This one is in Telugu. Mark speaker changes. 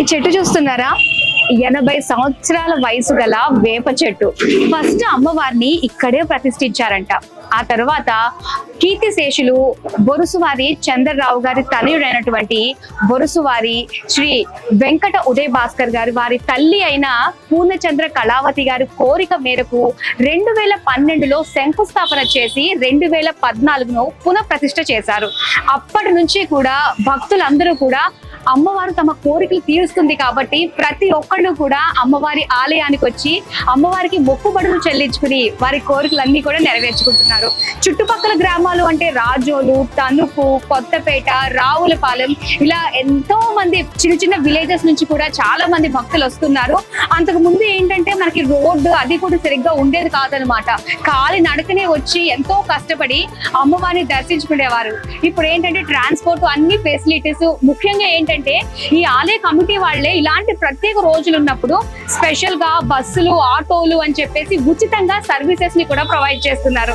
Speaker 1: ఈ చెట్టు చూస్తున్నారా? ఎనభై సంవత్సరాల వయసు గల వేప చెట్టు. ఫస్ట్ అమ్మవారిని ఇక్కడే ప్రతిష్ఠించారంట. ఆ తర్వాత కీర్తిశేషులు బొరుసువారి చంద్రరావు గారి తనయుడైనటువంటి బొరుసువారి శ్రీ వెంకట ఉదయ్ భాస్కర్ గారు వారి తల్లి అయిన పూర్ణచంద్ర కళావతి గారి కోరిక మేరకు రెండు వేల పన్నెండులో శంకుస్థాపన చేసి రెండు వేల పద్నాలుగును పునఃప్రతిష్ఠ చేశారు. అప్పటి నుంచి కూడా భక్తులందరూ కూడా అమ్మవారు తమ కోరికలు తీరుస్తుంది కాబట్టి ప్రతి ఒక్కళ్ళు కూడా అమ్మవారి ఆలయానికి వచ్చి అమ్మవారికి మొక్కుబడులు చెల్లించుకుని వారి కోరికలన్నీ కూడా నెరవేర్చుకుంటున్నారు. చుట్టుపక్కల గ్రామాలు అంటే రాజోలు తణుకు కొత్తపేట రావులపాలెం ఇలా ఎంతో మంది చిన్న చిన్న విలేజెస్ నుంచి కూడా చాలా మంది భక్తులు వస్తున్నారు. అంతకు ముందు ఏంటంటే మనకి రోడ్డు అది కూడా సరిగ్గా ఉండేది కాదనమాట కాలి నడకనే వచ్చి ఎంతో కష్టపడి అమ్మవారిని దర్శించుకునేవారు. ఇప్పుడు ఏంటంటే ట్రాన్స్పోర్ట్ అన్ని ఫెసిలిటీస్ ముఖ్యంగా ఏంటంటే ఈ ఆలయ కమిటీ వాళ్ళే ఇలాంటి ప్రత్యేక రోజులు ఉన్నప్పుడు స్పెషల్గా బస్సులు ఆటోలు అని చెప్పేసి ఉచితంగా సర్వీసెస్ని కూడా ప్రొవైడ్ చేస్తున్నారు.